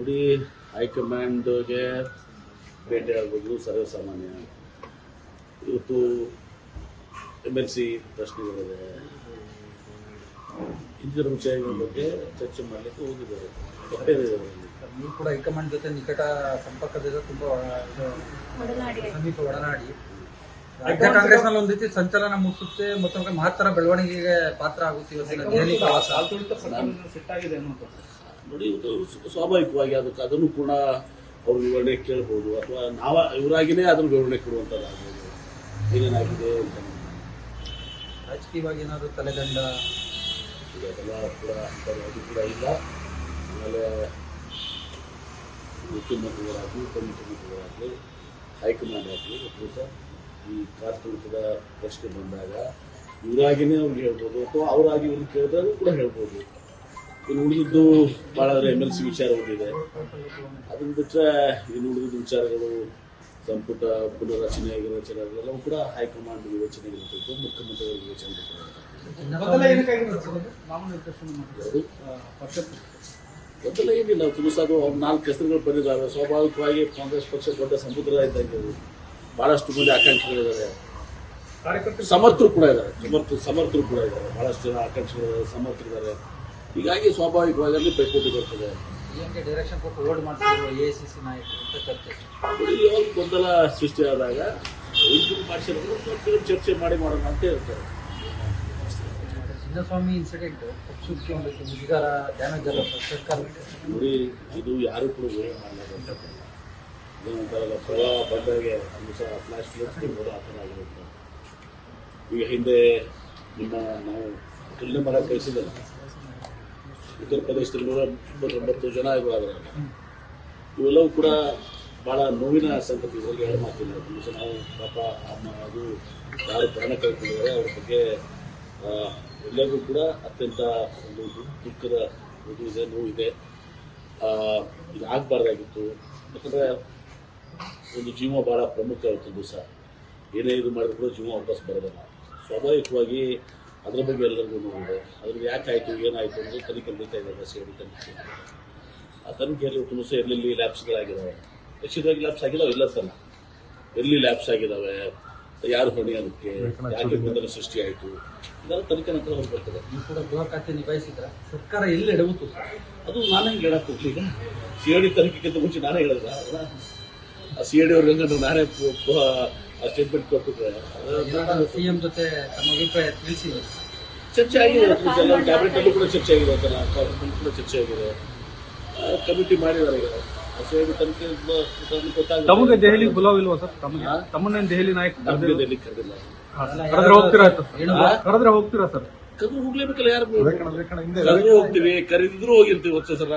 ನೋಡಿ ಹೈಕಮಾಂಡ್ಗೆ ಭೇಟಿ ಆಗೋದು ಸರ್ವಸಾಮಾನ್ಯ. ಇವತ್ತು ಎಂ ಎಲ್ ಸಿ ಪ್ರಶ್ನೆಗಳಿದೆ. ಇಂದಿನ ವಿಷಯಗಳ ಬಗ್ಗೆ ಚರ್ಚೆ ಮಾಡಲಿಕ್ಕೆ ಹೋಗಿದ್ದಾರೆ. ನೀವು ಕೂಡ ಹೈಕಮಾಂಡ್ ಜೊತೆ ನಿಕಟ ಸಂಪರ್ಕದಿಂದ ತುಂಬ ಇದು ಸಮೀಪ ಒಡನಾಡಿ. ರಾಜ್ಯ ಕಾಂಗ್ರೆಸ್ನಲ್ಲಿ ಒಂದ್ ರೀತಿ ಸಂಚಲನ ಮೂಡಿಸುತ್ತೆ ಮತ್ತೊಂದು ಮಹತ್ತರ ಬೆಳವಣಿಗೆಗೆ ಪಾತ್ರ ಆಗುತ್ತೆ ಇವತ್ತಿನ ನೋಡಿ ಸ್ವಾಭಾವಿಕವಾಗಿ ಅದಕ್ಕೆ ಅದನ್ನು ಕೂಡ ಅವ್ರ ವಿವರಣೆ ಕೇಳ್ಬೋದು. ಅಥವಾ ನಾವ ಇವರಾಗಿನೇ ಅದನ್ನು ವಿವರಣೆ ಕೊಡುವಂಥದ್ದಾಗ್ಬೋದು ಏನೇನಾಗಿದೆ ಅಂತ. ರಾಜಕೀಯವಾಗಿ ಏನಾದರೂ ತಲೆದಂಡ ಈಗ ಅದೆಲ್ಲ ಕೂಡ ಇಲ್ಲ ಅದು ಕೂಡ ಇಲ್ಲ. ಆಮೇಲೆ ಮುಖ್ಯಮಂತ್ರಿಗಳಾಗಲಿ ಉಪಮುಖ್ಯಮಂತ್ರಿಗಳಾಗಲಿ ಹೈಕಮಾಂಡ್ ಆಗಲಿ ಅಥವಾ ಸಹ ಈ ಕಾರ್ಯತಂತ್ರದ ಪ್ರಶ್ನೆ ಬಂದಾಗ ಇವರಾಗಿನೇ ಅವ್ರಿಗೆ ಹೇಳ್ಬೋದು. ಅಥವಾ ಅವರಾಗಿ ಇವ್ರನ್ನ ಕೇಳಿದಾಗ ಕೂಡ ಹೇಳ್ಬೋದು. ಇನ್ನು ಉಳಿದಿದ್ದು ಭಾಳ ಎಂ ಎಲ್ ಸಿ ವಿಚಾರ ಬಂದಿದೆ. ಅದನ್ನು ಬಿಟ್ಟರೆ ಇನ್ನು ಉಳಿದಿದ್ದ ವಿಚಾರಗಳು ಸಂಪುಟ ಪುನರಚನೆ ಗಿರಚನೆ ಅದೆಲ್ಲವೂ ಕೂಡ ಹೈಕಮಾಂಡ್ ವಿವೇಚನೆ ಇರ್ತದೆ ಮುಖ್ಯಮಂತ್ರಿಗಳ ವಿವೇಚನೆ ಗೊತ್ತಲ್ಲ ಮೊದಲ ಏನಿಲ್ಲ ತುಮಸಾದು ಅವ್ರು ನಾಲ್ಕು ಹೆಸರುಗಳು ಬಂದಿದ್ದಾವೆ. ಸ್ವಾಭಾವಿಕವಾಗಿ ಕಾಂಗ್ರೆಸ್ ಪಕ್ಷ ದೊಡ್ಡ ಸಮುದ್ರ ಇದ್ದಂಗೆ ಭಾಳಷ್ಟು ಬಹಳಷ್ಟು ಮಂದಿ ಆಕಾಂಕ್ಷಿಗಳಿದ್ದಾರೆ. ಸಮರ್ಥರು ಕೂಡ ಇದ್ದಾರೆ. ಸಮರ್ಥ ಸಮರ್ಥರು ಕೂಡ ಇದ್ದಾರೆ. ಬಹಳಷ್ಟು ಜನ ಆಕಾಂಕ್ಷಿಗಳಿದ್ದಾರೆ ಸಮರ್ಥರಿದ್ದಾರೆ. ಹೀಗಾಗಿ ಸ್ವಾಭಾವಿಕವಾಗಿ ಅಲ್ಲಿ ಪೈಪೋಟಿ ಬರ್ತದೆ ಡೈರೆಕ್ಷನ್ ಕೊಟ್ಟು ಓಲ್ಡ್ ಮಾಡ್ತಿದ್ರು ಎ ಸಿ ಸಿ ನಾಯಕರು ಅಂತ ಚರ್ಚೆ. ಇಲ್ಲಿ ಯಾವಾಗ ಗೊಂದಲ ಸೃಷ್ಟಿಯಾದಾಗ ಆದಾಗ ಮಾಡಿಸಿರೋದು ಸ್ವಲ್ಪ ಚರ್ಚೆ ಮಾಡಿ ಮಾಡೋಣ ಅಂತ ಹೇಳ್ತಾರೆ. ಚಿನ್ನಸ್ವಾಮಿ ಇನ್ಸಿಡೆಂಟ್ ಪಕ್ಷಕ್ಕೆ ಒಂದು ಮುಜುಗಾರ ಡ್ಯಾಮೇಜ್ ಅಲ್ಲ ಸರ್ಕಾರ ನೋಡಿ ಇದು ಯಾರು ಕೂಡ ಊಹೆ ಮಾಡಲಾರಂತ ಇದೇನಂತಾರಲ್ಲ ಪ್ರವಾಹ ಬಂದಾಗೆ ಒಂದು ಸಹ ಫ್ಲಾಶ್ ತಿನ್ಬೋದು ಆ ಥರ ಆಗಿರುತ್ತೆ. ಈಗ ಹಿಂದೆ ನಿಮ್ಮ ನಾವು ಕಲ್ಲಿನ ಮರ ಕಳಿಸಿದ್ದಲ್ಲ ಉತ್ತರ ಪ್ರದೇಶದಲ್ಲಿ ನೂರ ಎಂಬತ್ತೊಂಬತ್ತು ಜನ ಇರುವಾಗ ಇವೆಲ್ಲವೂ ಕೂಡ ಭಾಳ ನೋವಿನ ಸಂಗತಿ ಇದರಲ್ಲಿ ಹೇಳ ಮಾತಿಲ್ಲ ಒಂದು ಜನ ಪಾಪ, ಅಮ್ಮ, ಅದು ಯಾರು ಪ್ರಾಣ ಕಳ್ಕೊಂಡಿದ್ದಾರೆ, ಅವ್ರ ಬಗ್ಗೆ ಎಲ್ಲರಿಗೂ ಕೂಡ ಅತ್ಯಂತ ಒಂದು ದುಃಖದ ಇದು ಇದೆ ನೋವಿದೆ ಇದು. ಆಗಬಾರ್ದಾಗಿತ್ತು. ಯಾಕಂದರೆ ಒಂದು ಜೀವ ಭಾಳ ಪ್ರಮುಖ ಆಗುತ್ತೆ ದಿವಸ. ಏನೇ ಇದು ಮಾಡಿದ್ರು ಕೂಡ ಜೀವ ವಾಪಸ್ ಬರೋದಲ್ಲ. ಸ್ವಾಭಾವಿಕವಾಗಿ ಅದ್ರ ಬಗ್ಗೆ ಎಲ್ಲರಿಗೂ ಇದೆ. ಅದ್ರಲ್ಲಿ ಯಾಕಾಯಿತು ಏನಾಯಿತು ಅನ್ನೋದು ತನಿಖೆ ನಡೀತಾ ಇದೆ ಸಿ ಐ ತನಿಖೆ. ಆ ತನಿಖೆಯಲ್ಲಿ ಹುಣಸೆ ಸಹ ಎಲ್ಲೆಲ್ಲಿ ಲ್ಯಾಬ್ಸ್ಗಳಾಗಿದ್ದಾವೆ ಯಕ್ಷಿತವಾಗಿ ಲ್ಯಾಬ್ಸ್ ಆಗಿದಾವೆ ಇಲ್ಲ ಸಲ್ಲ ಎಲ್ಲಿ ಲ್ಯಾಬ್ಸ್ ಆಗಿದ್ದಾವೆ ಯಾರು ಹೊಣೆ ಅದಕ್ಕೆ? ಯಾಕೆ ಗೊಂದಲ ಸೃಷ್ಟಿ ಆಯಿತು ಇದೆಲ್ಲ ತನಿಖೆ ನಂತರ ಹೊರಗೆ ಬರ್ತದೆ. ನೀವು ಕೂಡ ಗೃಹ ಖಾತೆ ನಿಭಾಯಿಸಿದ್ರ? ಸರ್ಕಾರ ಎಲ್ಲಿ ಎಡವುತ್ತು? ಸರ್ ಅದು ನಾನೇ ಹೇಳಕ್ ಹೋಗ್ಲಿ ಈಗ. ಸಿ ಐ ಡಿ ತನಿಖೆಗಿಂತ ಮುಂಚೆ ನಾನೇ ಹೇಳಿದ ಆ ಸಿ ಐ ಡಿ ಅವ್ರಿಗೆ ನಾನೇ ಸ್ಟೇಟ್ಮೆಂಟ್ ಕೊಟ್ಟಿದ್ರೆ. ಸಿಎಂ ಜೊತೆ ತಮ್ಮ ಅಭಿಪ್ರಾಯ ತಿಳಿಸಿ. ಚರ್ಚೆ ಆಗಿದೆ ಕ್ಯಾಬಿನೆಟ್ ಅಲ್ಲೂ ಕೂಡ ಚರ್ಚೆ ಆಗಿದೆ ಕೂಡ ಚರ್ಚೆ ಆಗಿದೆ. ಕಮಿಟಿ ಮಾಡಿದ್ದಾರೆ ಈಗ. ತಮಗೆ ದೆಹಲಿ ಬುಲಾವಿಲ್ವಾ ಸರ್? ತಮಗೆ ತಮ್ಮನ್ನ ದೆಹಲಿ ನಾಯಕ ದೆಹಲಿ ಕರೆದಿಲ್ಲ. ಕರೆದ್ರೆ ಹೋಗ್ತೀರಾ? ಕರೆದ್ರೆ ಹೋಗ್ತೀರಾ ಸರ್? ಕರೆದು ಹೋಗ್ಲೇಬೇಕಲ್ಲ ಯಾರು? ಕರೆದು ಹೋಗ್ತೀವಿ ಕರೆದಿದ್ರು ಹೋಗಿರ್ತೀವಿ ವರ್ಷ ಸಲ